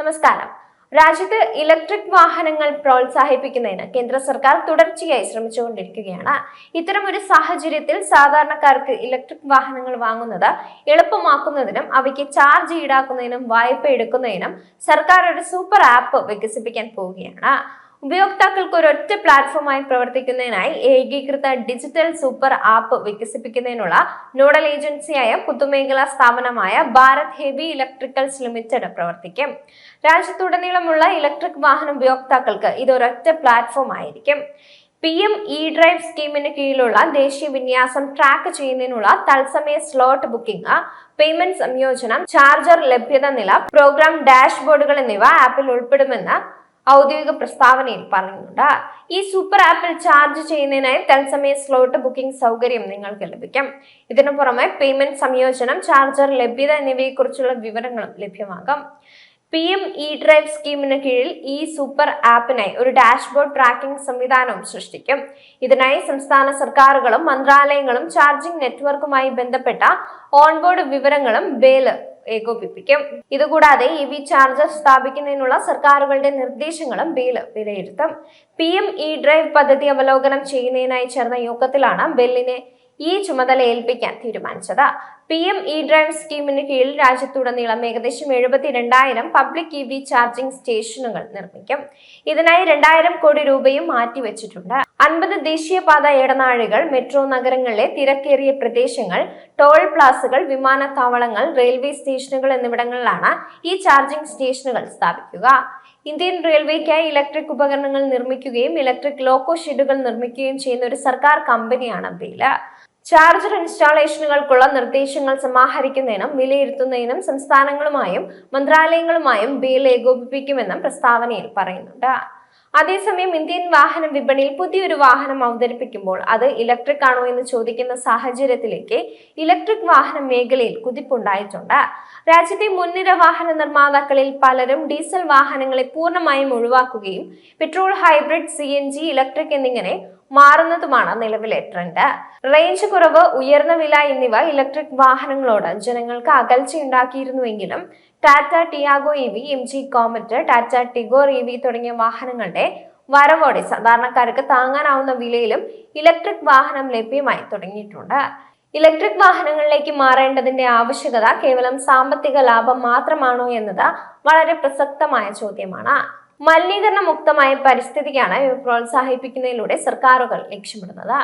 നമസ്കാരം. രാജ്യത്ത് ഇലക്ട്രിക് വാഹനങ്ങൾ പ്രോത്സാഹിപ്പിക്കുന്നതിന് കേന്ദ്ര സർക്കാർ തുടർച്ചയായി ശ്രമിച്ചുകൊണ്ടിരിക്കുകയാണ്. ഇത്തരം ഒരു സാഹചര്യത്തിൽ സാധാരണക്കാർക്ക് ഇലക്ട്രിക് വാഹനങ്ങൾ വാങ്ങുന്നത് എളുപ്പമാക്കുന്നതിനും അവയ്ക്ക് ചാർജ് ഈടാക്കുന്നതിനും വായ്പ എടുക്കുന്നതിനും സർക്കാർ ഒരു സൂപ്പർ ആപ്പ് വികസിപ്പിക്കാൻ പോവുകയാണ്. ഉപയോക്താക്കൾക്ക് ഒരൊറ്റ പ്ലാറ്റ്ഫോമായി പ്രവർത്തിക്കുന്നതിനായി ഏകീകൃത ഡിജിറ്റൽ സൂപ്പർ ആപ്പ് വികസിപ്പിക്കുന്നതിനുള്ള നോഡൽ ഏജൻസിയായ പൊതുമേഖലാ സ്ഥാപനമായ ഭാരത് ഹെവി ഇലക്ട്രിക്കൽസ് ലിമിറ്റഡ് പ്രവർത്തിക്കും. രാജ്യത്തുടനീളമുള്ള ഇലക്ട്രിക് വാഹന ഉപയോക്താക്കൾക്ക് ഇത് ഒരൊറ്റ പ്ലാറ്റ്ഫോം ആയിരിക്കും. പി എം ഇ ഡ്രൈവ് സ്കീമിന് കീഴിലുള്ള ദേശീയ വിന്യാസം ട്രാക്ക് ചെയ്യുന്നതിനുള്ള തത്സമയ സ്ലോട്ട് ബുക്കിംഗ് പേയ്മെന്റ് സംയോജനം ചാർജർ ലഭ്യത നില പ്രോഗ്രാം ഡാഷ്ബോർഡുകൾ എന്നിവ ആപ്പിൽ ഉൾപ്പെടുമെന്ന് ഔദ്യോഗിക പ്രസ്താവനയിൽ പറയുന്നുണ്ട്. ഈ സൂപ്പർ ആപ്പിൽ ചാർജ് ചെയ്യുന്നതിനായി തത്സമയ സ്ലോട്ട് ബുക്കിംഗ് സൗകര്യം നിങ്ങൾക്ക് ലഭിക്കും. ഇതിനു പുറമെ പേയ്മെന്റ് സംയോജനം ചാർജർ ലഭ്യത എന്നിവയെക്കുറിച്ചുള്ള വിവരങ്ങളും ലഭ്യമാകും. പി എം ഇ ഡ്രൈവ് സ്കീമിന് കീഴിൽ ഈ സൂപ്പർ ആപ്പിനായി ഒരു ഡാഷ്ബോർഡ് ട്രാക്കിംഗ് സംവിധാനവും സൃഷ്ടിക്കും. ഇതിനായി സംസ്ഥാന സർക്കാരുകളും മന്ത്രാലയങ്ങളും ചാർജിംഗ് നെറ്റ്വർക്കുമായി ബന്ധപ്പെട്ട ഓൺബോർഡ് വിവരങ്ങളും ബേൽ ഏകോപിപ്പിക്കും. ഇതുകൂടാതെ ഇ വി ചാർജർ സ്ഥാപിക്കുന്നതിനുള്ള സർക്കാരുകളുടെ നിർദ്ദേശങ്ങളും ബില്ല് വിലയിരുത്തും. പി എം ഇ ഡ്രൈവ് പദ്ധതി അവലോകനം ചെയ്യുന്നതിനായി ചേർന്ന യോഗത്തിലാണ് ബില്ലിനെ ഈ ചുമതല ഏൽപ്പിക്കാൻ തീരുമാനിച്ചത്. പി എം ഇ ഡ്രൈവ് സ്കീമിന് കീഴിൽ രാജ്യത്തുടനീളം ഏകദേശം എഴുപത്തിരണ്ടായിരം പബ്ലിക് ഇ വി ചാർജിംഗ് സ്റ്റേഷനുകൾ നിർമ്മിക്കും. ഇതിനായി രണ്ടായിരം കോടി രൂപയും മാറ്റിവെച്ചിട്ടുണ്ട്. അൻപത് ദേശീയപാത ഇടനാഴികൾ മെട്രോ നഗരങ്ങളിലെ തിരക്കേറിയ പ്രദേശങ്ങൾ ടോൾ പ്ലാസുകൾ വിമാനത്താവളങ്ങൾ റെയിൽവേ സ്റ്റേഷനുകൾ എന്നിവിടങ്ങളിലാണ് ഈ ചാർജിംഗ് സ്റ്റേഷനുകൾ സ്ഥാപിക്കുക. ഇന്ത്യൻ റെയിൽവേക്കായി ഇലക്ട്രിക് ഉപകരണങ്ങൾ നിർമ്മിക്കുകയും ഇലക്ട്രിക് ലോക്കോ ഷെഡുകൾ നിർമ്മിക്കുകയും ചെയ്യുന്ന ഒരു സർക്കാർ കമ്പനിയാണ് ബീല ചാർജർ ഇൻസ്റ്റാളേഷനുകൾക്കുള്ള നിർദ്ദേശങ്ങൾ സമാഹരിക്കുന്നതിനും വിലയിരുത്തുന്നതിനും സംസ്ഥാനങ്ങളുമായും മന്ത്രാലയങ്ങളുമായും ബിൽ ഏകോപിപ്പിക്കുമെന്നും പ്രസ്താവനയിൽ പറയുന്നുണ്ട്. അതേസമയം ഇന്ത്യൻ വാഹന വിപണിയിൽ പുതിയൊരു വാഹനം അവതരിപ്പിക്കുമ്പോൾ അത് ഇലക്ട്രിക് ആണോ എന്ന് ചോദിക്കുന്ന സാഹചര്യത്തിലേക്ക് ഇലക്ട്രിക് വാഹന മേഖലയിൽ കുതിപ്പുണ്ടായിട്ടുണ്ട്. രാജ്യത്തെ മുൻനിര വാഹന നിർമ്മാതാക്കളിൽ പലരും ഡീസൽ വാഹനങ്ങളെ പൂർണമായും ഒഴിവാക്കുകയും പെട്രോൾ ഹൈബ്രിഡ് സി ഇലക്ട്രിക് എന്നിങ്ങനെ മാറുന്നതുമാണ് നിലവിലെ ട്രെൻഡ്. റേഞ്ച് കുറവ് ഉയർന്ന വില എന്നിവ ഇലക്ട്രിക് വാഹനങ്ങളോട് ജനങ്ങൾക്ക് അകൽച്ചയുണ്ടാക്കിയിരുന്നുവെങ്കിലും Tata Tiago E V M G Comet Tata Tigor E V തുടങ്ങിയ വാഹനങ്ങളുടെ വരവോടെ സാധാരണക്കാർക്ക് താങ്ങാനാവുന്ന വിലയിലും ഇലക്ട്രിക് വാഹനം ലഭ്യമായി തുടങ്ങിയിട്ടുണ്ട്. ഇലക്ട്രിക് വാഹനങ്ങളിലേക്ക് മാറേണ്ടതിന്റെ ആവശ്യകത കേവലം സാമ്പത്തിക ലാഭം മാത്രമാണോ എന്നത് വളരെ പ്രസക്തമായ ചോദ്യമാണ്. മലിനീകരണ മുക്തമായ പരിസ്ഥിതിക്കാണ് പ്രോത്സാഹിപ്പിക്കുന്നതിലൂടെ സർക്കാരുകൾ ലക്ഷ്യമിടുന്നത്.